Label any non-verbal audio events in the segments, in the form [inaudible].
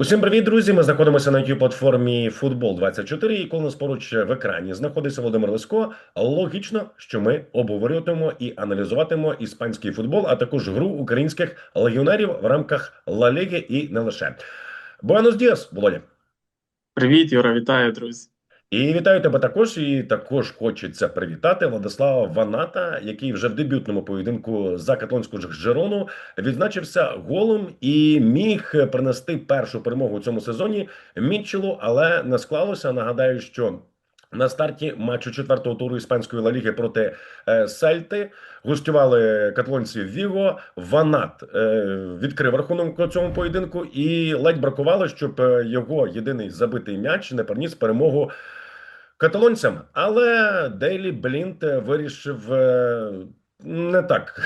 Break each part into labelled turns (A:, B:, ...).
A: Усім привіт, друзі! Ми знаходимося на youtube платформі Футбол 24 і коли нас поруч в екрані знаходиться Володимир Лисько. Логічно, що ми обговорюватимемо і аналізуватимемо іспанський футбол, а також гру українських легіонерів в рамках Ла Ліги і не лише. Буенос діас, Володя.
B: Привіт, Юра, вітаю, друзі.
A: І вітаю тебе також. І також хочеться привітати Владислава Ваната, який вже в дебютному поєдинку за катонську Жерону відзначився голом і міг принести першу перемогу у цьому сезоні Мітчелу, але не склалося. Нагадаю, що. На старті матчу четвертого туру іспанської Ла Ліги проти е, Сельти гостювали каталонці Віго. Ванат е, відкрив рахунок у цьому поєдинку, і ледь бракувало, щоб е, його єдиний забитий м'яч не приніс перемогу каталонцям. Але Дейлі Блінт вирішив е, не так,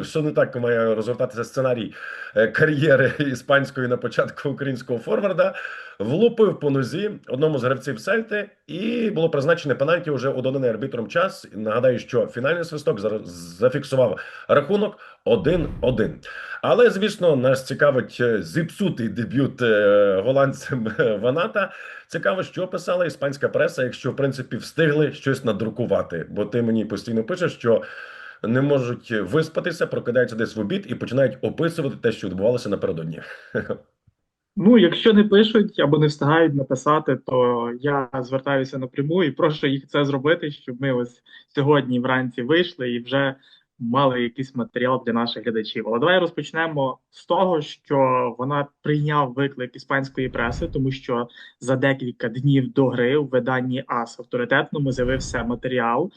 A: [laughs] що не так має розвертатися сценарій е, кар'єри іспанської на початку українського форварда. Влупив по нозі одному з гравців Сельти, і було призначене пенальті уже у арбітром час. Нагадаю, що фінальний свисток зафіксував рахунок 1-1. Але звісно, нас цікавить е, зіпсутий дебют е, голландцем [laughs] Ваната. Цікаво, що писала іспанська преса, якщо в принципі встигли щось надрукувати. Бо ти мені постійно пишеш, що не можуть виспатися, прокидаються десь в обід і починають описувати те, що відбувалося напередодні. [laughs]
B: Ну, якщо не пишуть або не встигають написати, то я звертаюся напряму і прошу їх це зробити, щоб ми ось сьогодні вранці вийшли і вже мали якийсь матеріал для наших глядачів. Але давай розпочнемо з того, що вона прийняв виклик іспанської преси, тому що за декілька днів до гри в виданні АС авторитетному з'явився матеріал.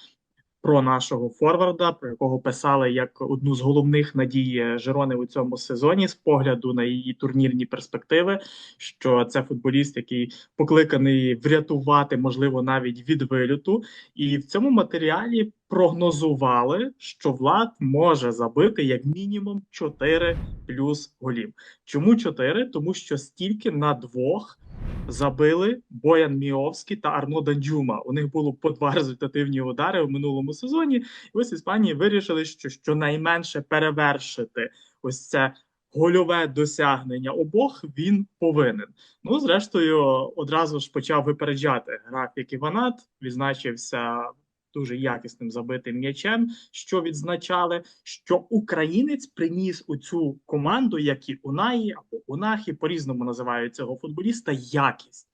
B: Про нашого форварда, про якого писали як одну з головних надій Жирони у цьому сезоні, з погляду на її турнірні перспективи, що це футболіст, який покликаний врятувати, можливо, навіть від вилюту. І в цьому матеріалі прогнозували, що Влад може забити як мінімум 4 плюс голів. Чому 4? Тому що стільки на двох забили Боян Міовський та Арно Дандюма. У них було по два результативні удари в минулому сезоні. І ось Іспанії вирішили, що щонайменше перевершити ось це. Гольове досягнення обох він повинен. Ну, зрештою, одразу ж почав випереджати графік Іванат, відзначився дуже якісним забитим м'ячем, що відзначали, що українець приніс у цю команду, як і Унаї або Унахі, по-різному називають цього футболіста, якість.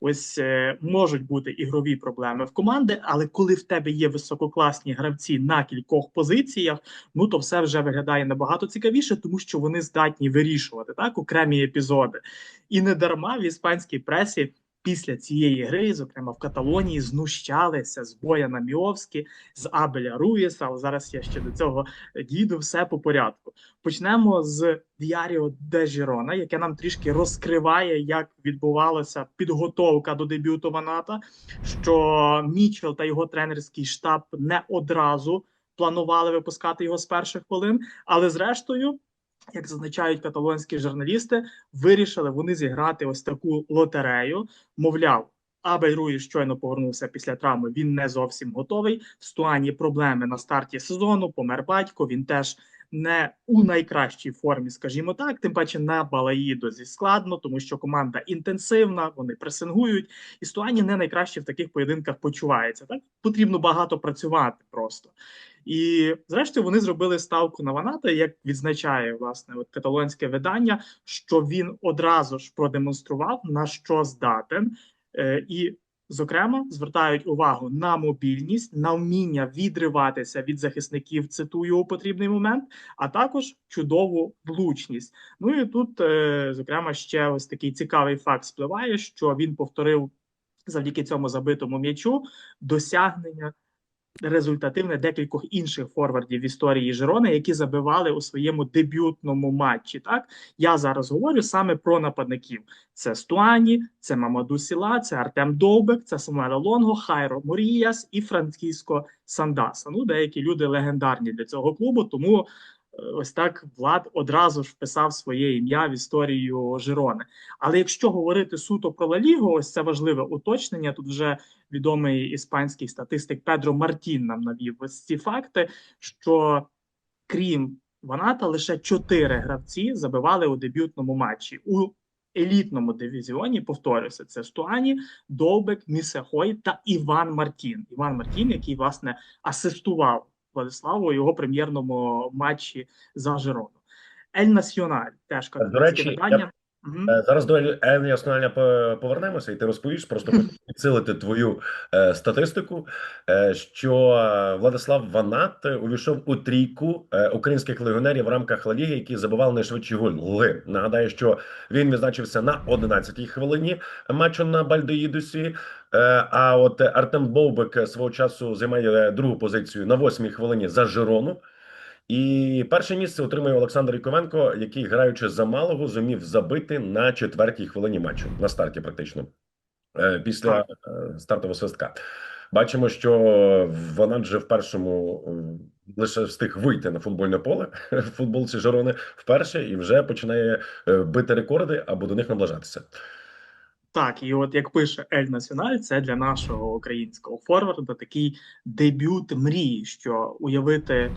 B: Ось е, можуть бути ігрові проблеми в команди, але коли в тебе є висококласні гравці на кількох позиціях, ну то все вже виглядає набагато цікавіше, тому що вони здатні вирішувати так окремі епізоди. І не дарма в іспанській пресі після цієї гри, зокрема в Каталонії, знущалися з Бояна Міовські, з Абеля Руєса. Але зараз я ще до цього дійду все по порядку. Почнемо з Діаріо де Жірона, яке нам трішки розкриває, як відбувалася підготовка до дебюту Ваната, що Мічел та його тренерський штаб не одразу планували випускати його з перших хвилин, але зрештою як зазначають каталонські журналісти, вирішили вони зіграти ось таку лотерею. Мовляв, Абель Руї щойно повернувся після травми. Він не зовсім готовий. В Стуані проблеми на старті сезону. Помер батько. Він теж не у найкращій формі, скажімо так. Тим паче на Балаїдозі складно, тому що команда інтенсивна, вони пресингують. І Стуані не найкраще в таких поєдинках почувається. Так потрібно багато працювати просто. І, зрештою, вони зробили ставку на Ваната, як відзначає власне от каталонське видання, що він одразу ж продемонстрував на що здатен, е, і, зокрема, звертають увагу на мобільність, на вміння відриватися від захисників. Цитую у потрібний момент, а також чудову влучність. Ну і тут, е, зокрема, ще ось такий цікавий факт спливає, що він повторив завдяки цьому забитому м'ячу досягнення результативне декількох інших форвардів в історії Жирони, які забивали у своєму дебютному матчі. Так я зараз говорю саме про нападників: це Стуані, це Мамаду Сіла, це Артем Довбек, це Самуело Лонго, Хайро Моріяс і Франциско Сандаса. Ну, деякі люди легендарні для цього клубу, тому ось так Влад одразу ж вписав своє ім'я в історію Жирони. Але якщо говорити суто про Ла Лігу, ось це важливе уточнення. Тут вже відомий іспанський статистик Педро Мартін нам навів ось ці факти, що крім Ваната, лише чотири гравці забивали у дебютному матчі. У елітному дивізіоні, повторюся, це Стуані, Довбек, Місехой та Іван Мартін. Іван Мартін, який власне асистував Владиславу у його прем'єрному матчі за Жирону. Ель Національ теж
A: До
B: католицьке
A: речі,
B: видання.
A: Е, Зараз до Ель Національна повернемося, і ти розповіш. Просто хочу [laughs] підсилити твою е, статистику, е, що е, Владислав Ванат е, увійшов у трійку е, українських легіонерів в рамках Ла Ліги, які забивали найшвидші голи. Нагадаю, що він відзначився на 11-й хвилині матчу на Бальдоїдусі. Е, А от Артем Бовбек свого часу займає другу позицію на 8-й хвилині за Жирону. І перше місце отримує Олександр Яковенко, який, граючи за малого, зумів забити на четвертій хвилині матчу на старті, практично е, після е, стартового свистка. Бачимо, що вона вже в першому лише встиг вийти на футбольне поле [laughs] в футболці Жирони вперше і вже починає е, бити рекорди або до них наближатися.
B: Так, і от як пише Ель Національ, це для нашого українського форварда такий дебют мрії, що уявити е,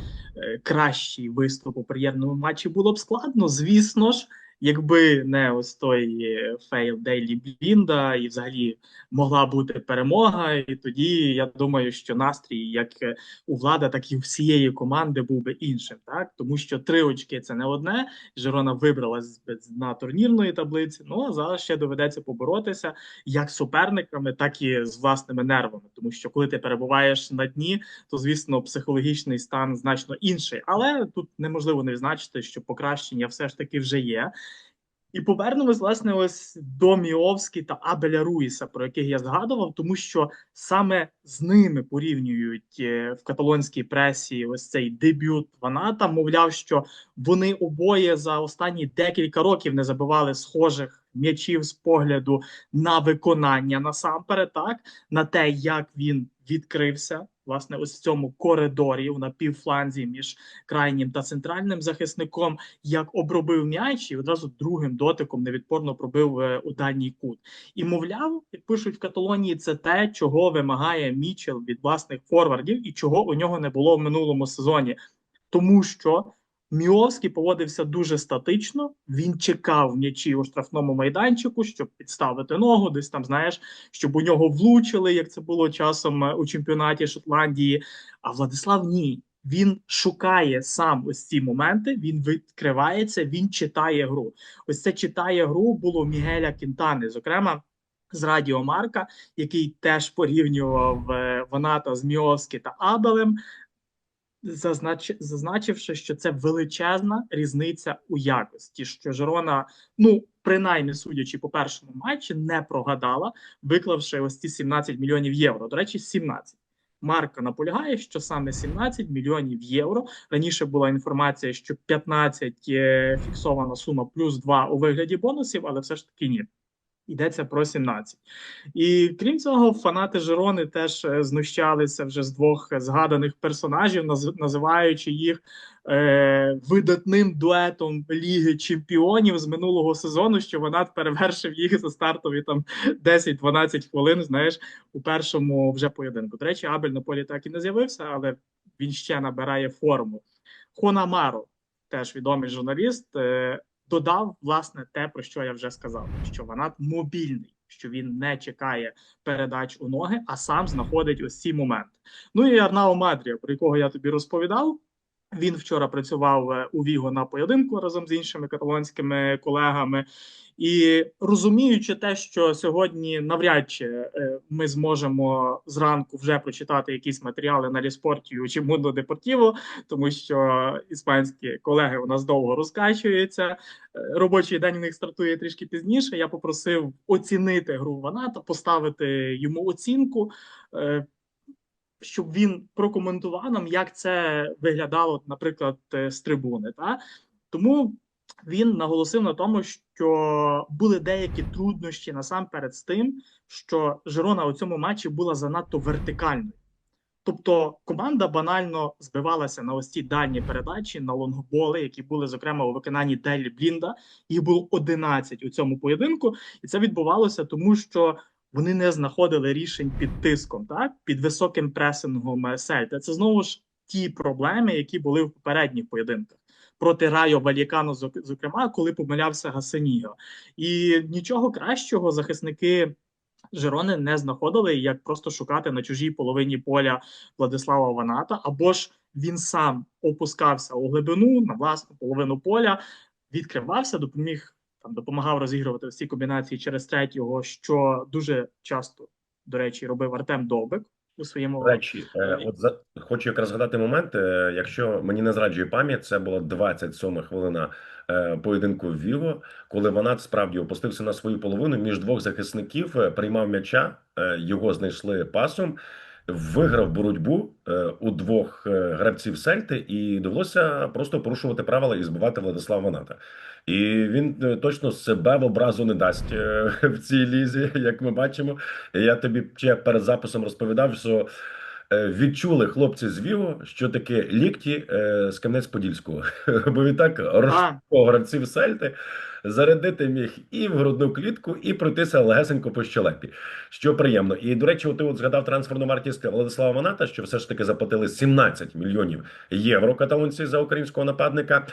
B: кращий виступ у приємному матчі було б складно, звісно ж, якби не ось той е, фейл Дейлі Блінда, і взагалі могла бути перемога. І тоді я думаю, що настрій як е, у влада, так і всієї команди був би іншим, так тому що три очки це не одне. Жирона вибралась на турнірної таблиці. Ну а зараз ще доведеться поборотися як суперниками, так і з власними нервами. Тому що коли ти перебуваєш на дні, то звісно психологічний стан значно інший. Але тут неможливо не відзначити, що покращення все ж таки вже є. І повернемось, власне, ось до Міовські та Абеля Руїса, про яких я згадував, тому що саме з ними порівнюють е, в каталонській пресі ось цей дебют Ваната. Мовляв, що вони обоє за останні декілька років не забивали схожих м'ячів з погляду на виконання насамперед, так на те, як він відкрився. Власне, ось в цьому коридорі на півфланзі між крайнім та центральним захисником, як обробив м'яч і одразу другим дотиком невідпорно пробив е, у дальній кут. І мовляв, як пишуть в Каталонії, це те, чого вимагає Мічел від власних форвардів, і чого у нього не було в минулому сезоні, тому що. Міовський поводився дуже статично. Він чекав м'ячі у штрафному майданчику, щоб підставити ногу, десь там знаєш, щоб у нього влучили, як це було часом е, у чемпіонаті Шотландії. А Владислав ні. Він шукає сам ось ці моменти. Він відкривається, він читає гру. Ось це читає гру було Мігеля Кінтани, зокрема. З Радіо Марка, який теж порівнював е, Ваната з Міовські та Абелем, зазнач... зазначивши, що це величезна різниця у якості, що Жирона, ну принаймні судячи по першому матчі, не прогадала, виклавши ось ці 17 мільйонів євро. До речі, 17. Марка наполягає, що саме 17 мільйонів євро. Раніше була інформація, що 15 є фіксована сума плюс 2 у вигляді бонусів, але все ж таки ні. Йдеться про 17. І крім цього, фанати Жирони теж е, знущалися вже з двох згаданих персонажів, називаючи їх е, видатним дуетом Ліги Чемпіонів з минулого сезону, що вона перевершив їх за стартові там 10-12 хвилин. Знаєш, у першому вже поєдинку. До речі, Абель на полі так і не з'явився, але він ще набирає форму. Хонамаро, теж відомий журналіст, е, додав власне те, про що я вже сказав: що Ванат мобільний, що він не чекає передач у ноги, а сам знаходить ось ці моменти. Ну і Арнау Мадрія, про якого я тобі розповідав. Він вчора працював е, у Віго на поєдинку разом з іншими каталонськими колегами. І розуміючи те, що сьогодні навряд чи е, ми зможемо зранку вже прочитати якісь матеріали на Ліспортію чи Мундо Депортіво, тому що іспанські колеги у нас довго розкачуються. Е, Робочий день у них стартує трішки пізніше. Я попросив оцінити гру Ваната, поставити йому оцінку. Щоб він прокоментував нам, як це виглядало, наприклад, е, з трибуни. Та? Тому він наголосив на тому, що були деякі труднощі насамперед з тим, що Жирона у цьому матчі була занадто вертикальною. Тобто команда банально збивалася на ось ці дальні передачі на лонгболи, які були зокрема у виконанні Делі Блінда. Їх було 11 у цьому поєдинку, і це відбувалося тому, що вони не знаходили рішень під тиском, так під високим пресингом Сельта. Це знову ж ті проблеми, які були в попередніх поєдинках. проти Райо Валікано, зок- зокрема, коли помилявся Гасеніго. І нічого кращого захисники Жирони не знаходили, як просто шукати на чужій половині поля Владислава Ваната, або ж він сам опускався у глибину на власну половину поля, відкривався, допоміг там, допомагав розігрувати всі комбінації через третього, що дуже часто, до речі, робив Артем Довбик у своєму
A: До речі, е, от за хочу якраз згадати момент. е, Якщо мені не зраджує пам'ять, це була 27 хвилина е, поєдинку в Віго, коли Ванат справді опустився на свою половину між двох захисників, е, приймав м'яча, е, його знайшли пасом. Виграв боротьбу е, у двох е, гравців Сельти, і довелося просто порушувати правила і збивати Владислава Ваната. І він е, точно себе в образу не дасть е, [laughs] в цій лізі, як ми бачимо. Я тобі ще перед записом розповідав, що е, відчули хлопці з Віво, що таке лікті е, з Кам'янець-Подільського. [laughs] Бо він так розшукав гравців Сельти, зарядити міг і в грудну клітку, і пройтися легесенько по щелепі, що приємно. І, до речі, ти от згадав трансферну вартість Владислава Ваната, що все ж таки заплатили 17 мільйонів євро каталонці за українського нападника.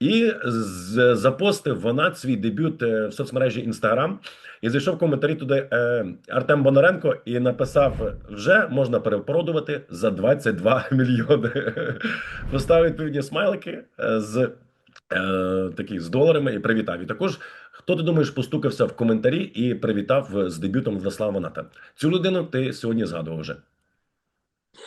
A: І запостив Ванат свій дебют е, в соцмережі Інстаграм. І зайшов коментарі туди е, Артем Бондаренко і написав: вже можна перепродувати за 22 [laughs] мільйони. [laughs] Поставив відповідні смайлики е, з такі з доларами і привітав. І також хто ти думаєш постукався в коментарі і привітав з дебютом Владислава Ваната? Цю людину ти сьогодні згадував вже.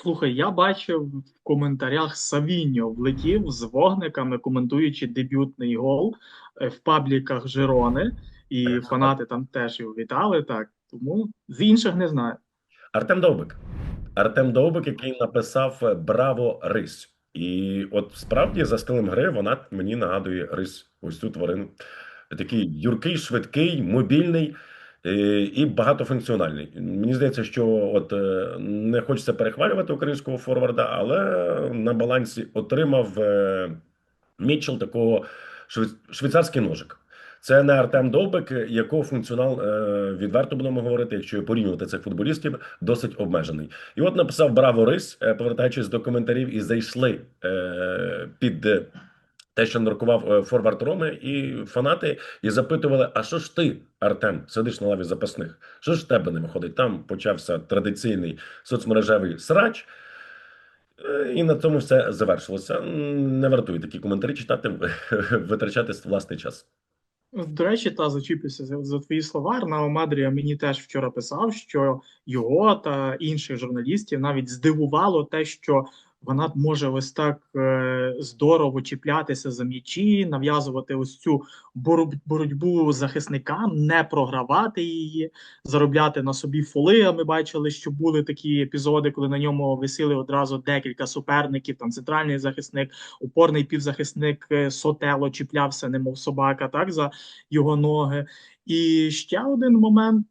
B: Слухай, я бачив в коментарях Савіньо влетів з вогниками, коментуючи дебютний гол е, в пабліках Жирони, і фанати там теж його вітали. Так тому з інших не знаю.
A: Артем Довбик. Артем Довбик, який написав Браво Рись. І от справді за стилем гри вона мені нагадує рись, ось цю тварину. Такий юркий, швидкий, мобільний е, і багатофункціональний. Мені здається, що от е, не хочеться перехвалювати українського форварда, але на балансі отримав е, Мітчел такого швей- швейцарський ножик. Це не Артем Довбик, якого функціонал е, відверто будемо говорити, якщо порівнювати цих футболістів, досить обмежений. І от написав Браво Рись, е, повертаючись до коментарів, і зайшли е, під е, те, що наркував е, форвард Роми, і фанати, і запитували: а що ж ти, Артем, сидиш на лаві запасних? Що ж в тебе не виходить? Там почався традиційний соцмережевий срач. Е, І на цьому все завершилося. Не вартує такі коментарі читати, [laughs] витрачати власний час.
B: До речі, та зачіпився за, за твої слова. Арнао Мадрія мені теж вчора писав, що його та інших журналістів навіть здивувало те, що вона може ось так е, здорово чіплятися за м'ячі, нав'язувати ось цю боротьбу захисникам, не програвати її, заробляти на собі фоли. А ми бачили, що були такі епізоди, коли на ньому висіли одразу декілька суперників. Там центральний захисник, опорний півзахисник е, Сотело чіплявся, немов собака, так за його ноги. І ще один момент.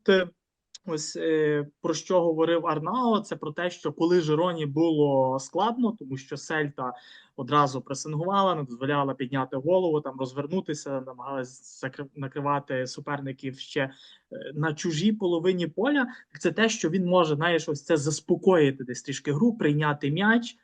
B: Ось е, про що говорив Арнао, це про те, що коли Жероні було складно, тому що Сельта одразу пресингувала, не дозволяла підняти голову, там розвернутися, намагалась закри- накривати суперників ще е, на чужій половині поля. Це те, що він може, знаєш, ось це заспокоїти десь трішки гру, прийняти м'яч,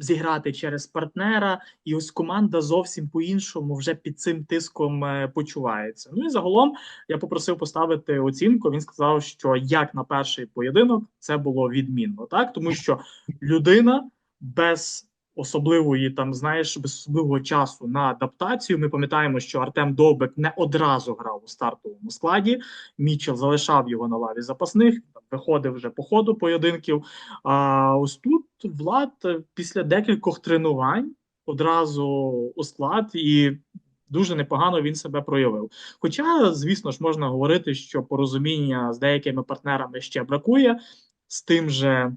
B: зіграти через партнера, і ось команда зовсім по-іншому вже під цим тиском е, почувається. Ну і загалом я попросив поставити оцінку. Він сказав, що як на перший поєдинок це було відмінно, так тому що людина без особливої там, знаєш, без особливого часу на адаптацію. Ми пам'ятаємо, що Артем Довбек не одразу грав у стартовому складі. Мічел залишав його на лаві запасних, виходив вже по ходу поєдинків. А ось тут Влад е, після декількох тренувань одразу у склад і. Дуже непогано він себе проявив. Хоча, звісно ж, можна говорити, що порозуміння з деякими партнерами ще бракує, з тим же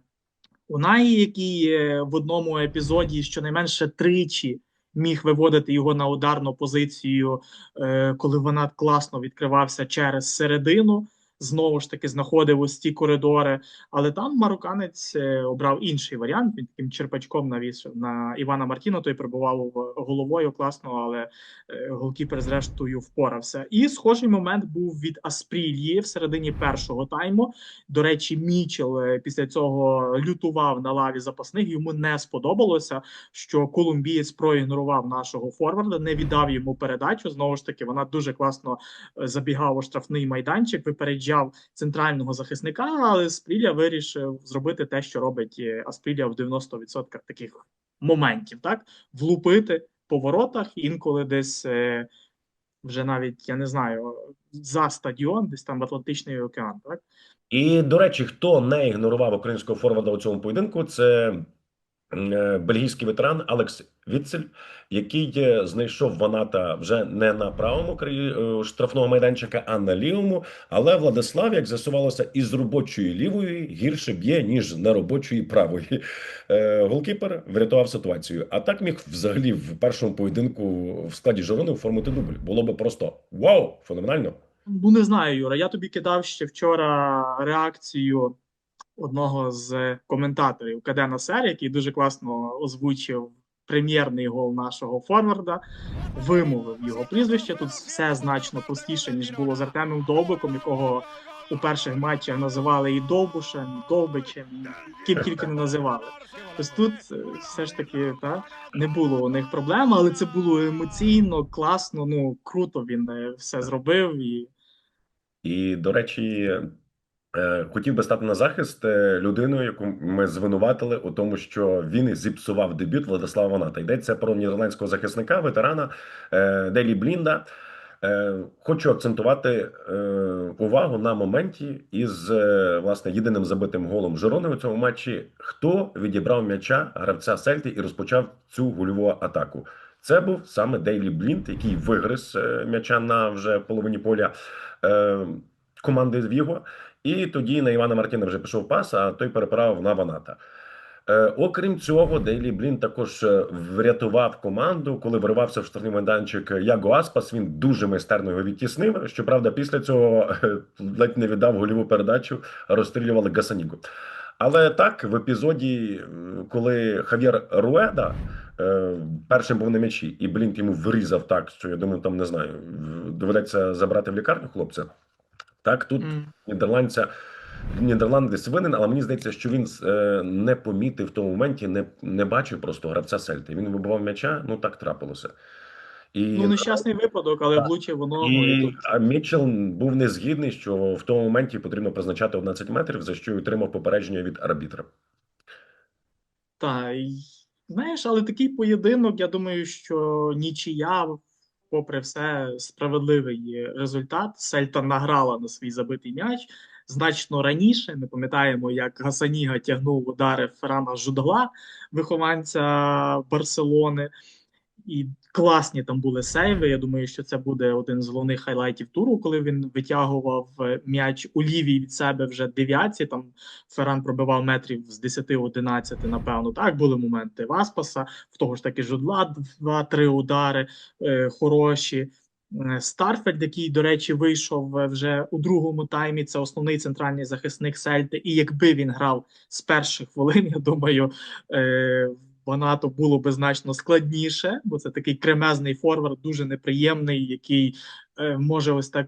B: Унаї, який в одному епізоді щонайменше тричі міг виводити його на ударну позицію, е, коли вона класно відкривався через середину. Знову ж таки знаходив ось ті коридори. Але там марокканець е, обрав інший варіант. Він таким черпачком навіс на Івана Мартіна. Той прибував головою класно, але е, голкіпер зрештою впорався. І схожий момент був від Аспрілії в середині першого тайму. До речі, Мічел е, після цього лютував на лаві запасних. Йому не сподобалося, що колумбієць проігнорував нашого форварда, не віддав йому передачу. Знову ж таки, вона дуже класно забігав у штрафний майданчик, випереджав центрального захисника. Але Спріля вирішив зробити те, що робить е, Аспріля в 90% таких моментів, так влупити по воротах, інколи десь. е, Вже навіть я не знаю за стадіон, десь там в Атлантичний океан, так
A: І, до речі, хто не ігнорував українського форварда у цьому поєдинку, це бельгійський ветеран Алекс Віцель, який е, знайшов Ваната вже не на правому краї е, штрафного майданчика, а на лівому. Але Владислав, як з'ясувалося, із робочої лівої гірше б'є, ніж на робочої правої. Е, Голкіпер врятував ситуацію. А так міг взагалі в першому поєдинку в складі Жорони оформити дубль. Було би просто вау! Феноменально.
B: Ну, не знаю, Юра. Я тобі кидав ще вчора реакцію одного з коментаторів КД Сер, який дуже класно озвучив прем'єрний гол нашого форварда, вимовив його прізвище. Тут все значно простіше, ніж було з Артемом Довбиком, якого у перших матчах називали і Довбушем, і Довбичем, ким тільки не називали. Ось тут е, все ж таки та, не було у них проблем, але це було емоційно, класно, ну круто він е, все зробив і.
A: І, до речі, хотів би стати на захист е, людиною, яку ми звинуватили у тому, що він зіпсував дебют Владислава Ваната. Йдеться про нідерландського захисника, ветерана е, Делі Блінда. Е, Хочу акцентувати е, увагу на моменті із е, власне єдиним забитим голом Жирони у цьому матчі. Хто відібрав м'яча гравця Сельти і розпочав цю гольову атаку? Це був саме Дейлі Блінд, який вигриз е, м'яча на вже половині поля е, команди Віго. І тоді на Івана Мартіна вже пішов пас, а той переправив на Ваната. Е, окрім цього, Дейлі Блін також е, врятував команду, коли виривався в штрафний майданчик Яго Аспас. Він дуже майстерно його відтіснив. Щоправда, після цього е, ледь не віддав гольову передачу, розстрілювали Гасанігу. Але так, в епізоді, коли Хав'єр Руеда е, першим був на м'ячі, і Блінк йому вирізав так, що я думаю, там не знаю, доведеться забрати в лікарню хлопця. Так, тут
B: М.
A: нідерландця. Нідерландець винен, але мені здається, що він е, не помітив в тому моменті, не, не бачив просто гравця Сельти. Він вибивав м'яча, ну так трапилося. І,
B: Ну, нещасний випадок, але влучив. І
A: і а Мітчелл був не згідний, що в тому моменті потрібно призначати 11 метрів, за що й отримав попередження від арбітра.
B: Та, знаєш, але такий поєдинок, я думаю, що нічия, попри все, справедливий результат. Сельта награла на свій забитий м'яч значно раніше. Ми пам'ятаємо, як Гасаніга тягнув удари Ферана Жудгла, вихованця Барселони. І класні там були сейви. Я думаю, що це буде один з головних хайлайтів туру, коли він витягував е, м'яч у лівій від себе вже дев'ятці. Там Ферран пробивав метрів з 10-11, напевно. Так були моменти Васпаса, в того ж таки Жудла, два-три удари е, хороші. Е, Старфельд, який, до речі, вийшов е, вже у другому таймі. Це основний центральний захисник Сельти. І якби він грав з перших хвилин, [laughs] я думаю, Ванато було би значно складніше, бо це такий кремезний форвард, дуже неприємний, який е, може ось так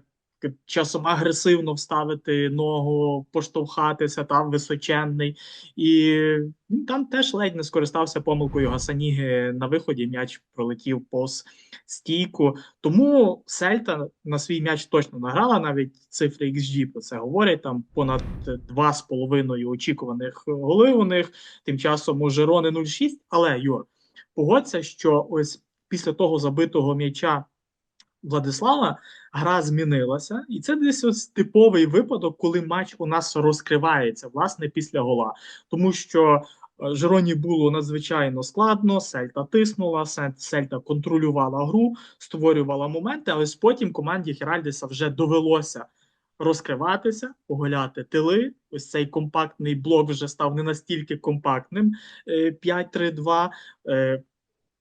B: часом агресивно вставити ногу, поштовхатися, там височенний. І він там теж ледь не скористався помилкою Гасаніги на виході. М'яч пролетів повз стійку. Тому Сельта на свій м'яч точно награла. Навіть цифри XG про це говорять. Там понад 2,5 очікуваних голів у них. Тим часом у Жирони 0,6. Але Юр, погодься, що ось після того забитого м'яча Владислава гра змінилася, і це десь ось типовий випадок, коли матч у нас розкривається власне після гола, тому що е, Жироні було надзвичайно складно. Сельта тиснула, Се- Сельта контролювала гру, створювала моменти, але потім команді Херальдеса вже довелося розкриватися, оголяти тили. Ось цей компактний блок вже став не настільки компактним. е, 5-3-2.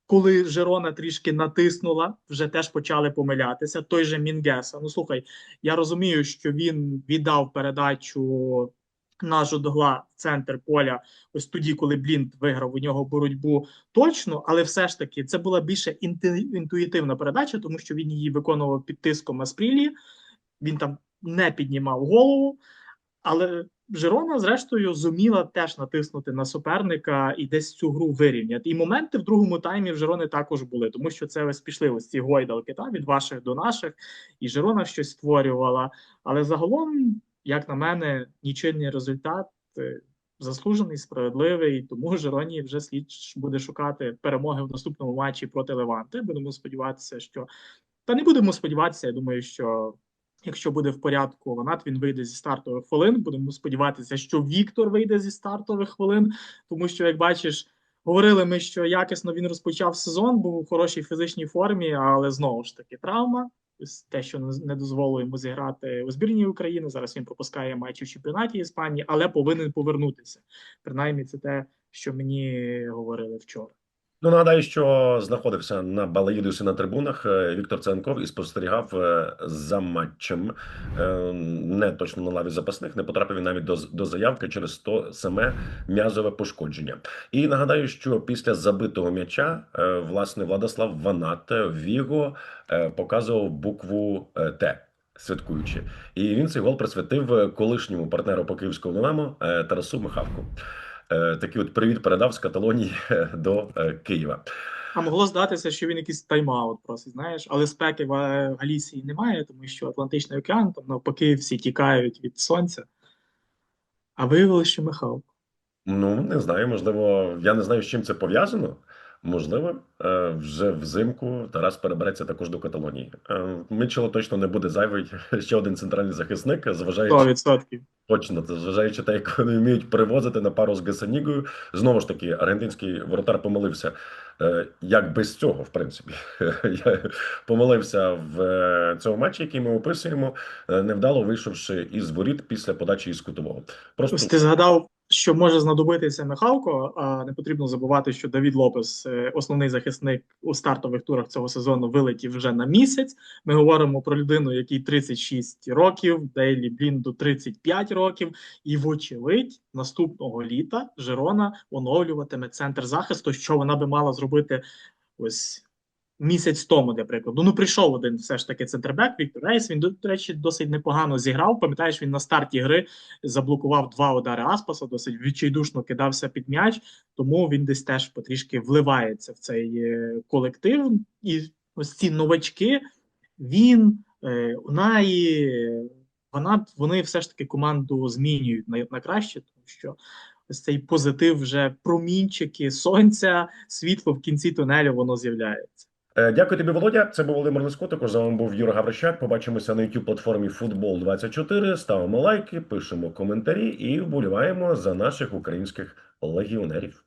B: Коли Жерона трішки натиснула, вже теж почали помилятися. Той же Мінгеса. Ну слухай, я розумію, що він віддав передачу на Жодогла в центр поля. Ось тоді, коли Блінт виграв у нього боротьбу точно, але все ж таки це була більше інтуїтивна передача, тому що він її виконував під тиском Аспрілі. Він там не піднімав голову, але Жерона, зрештою, зуміла теж натиснути на суперника і десь цю гру вирівняти. І моменти в другому таймі в Жерони також були, тому що це ось пішли ось ці гойдалки та, від ваших до наших, і Жерона щось створювала. Але загалом, як на мене, нічийний результат е, заслужений, справедливий. Тому Жероні вже слід буде шукати перемоги в наступному матчі проти Леванти. Будемо сподіватися, що та не будемо сподіватися. Я думаю, що якщо буде в порядку Ванат, він вийде зі стартових хвилин. Будемо сподіватися, що Віктор вийде зі стартових хвилин, тому що, як бачиш, говорили ми, що якісно він розпочав сезон, був у хорошій фізичній формі, але знову ж таки травма. Те, що не- дозволило йому зіграти у збірній України. Зараз він пропускає матчі в чемпіонаті Іспанії, але повинен повернутися. Принаймні, це те, що мені говорили вчора.
A: Ну, нагадаю, що знаходився на Балаїдусі на трибунах е, Віктор Ценков і спостерігав е, за матчем. Е, Не точно на лаві запасних, не потрапив навіть до, до заявки через то саме м'язове пошкодження. І нагадаю, що після забитого м'яча власне Владислав Ванат Віго показував букву Т. Святкуючи, і він цей гол присвятив колишньому партнеру по київському Динамо Тарасу Михавку. Е, Такий от привіт передав з Каталонії е, до е, Києва.
B: А могло здатися, що він якийсь тайм-аут просить, знаєш, але спеки в Галісії немає, тому що Атлантичний океан, там навпаки, всі тікають від сонця. А виявилося, що Михайло.
A: Ну не знаю, можливо, я не знаю, з чим це пов'язано. Можливо, е, вже взимку Тарас перебереться також до Каталонії. Е, Мичело точно не буде зайвий [laughs] ще один центральний захисник, зважаючи
B: 100%.
A: Точно, зважаючи те, як вони вміють привозити на пару з Гесанігою. Знову ж таки, аргентинський воротар помилився. Е, Як без цього, в принципі, [laughs] я помилився в е, цьому матчі, який ми описуємо, е, невдало вийшовши із воріт після подачі із кутового. Просто
B: ти згадав, що може знадобитися Михалко, а не потрібно забувати, що Давід Лопес, е, основний захисник у стартових турах цього сезону, вилетів вже на місяць. Ми говоримо про людину, якій 36 років, Дейлі Блінду 35 років, і, вочевидь, наступного літа Жерона оновлюватиме центр захисту, що вона би мала зробити ось. Місяць тому, для прикладу. Ну, прийшов один все ж таки центрбек Віктор Рейс. Він, до речі, досить непогано зіграв. Пам'ятаєш, він на старті гри заблокував два удари Аспаса, досить відчайдушно кидався під м'яч, тому він десь теж потрішки вливається в цей е, колектив. І ось ці новачки, він, е, Унаї, вона, вони все ж таки команду змінюють на, на краще, тому що ось цей позитив вже промінчики сонця, світло в кінці тунелю воно з'являється.
A: Е, Дякую тобі, Володя. Це був Володимир Лиско. Також з вами був Юра Гаврищак. Побачимося на youtube платформі Футбол 24 Ставимо лайки, пишемо коментарі і вболіваємо за наших українських легіонерів.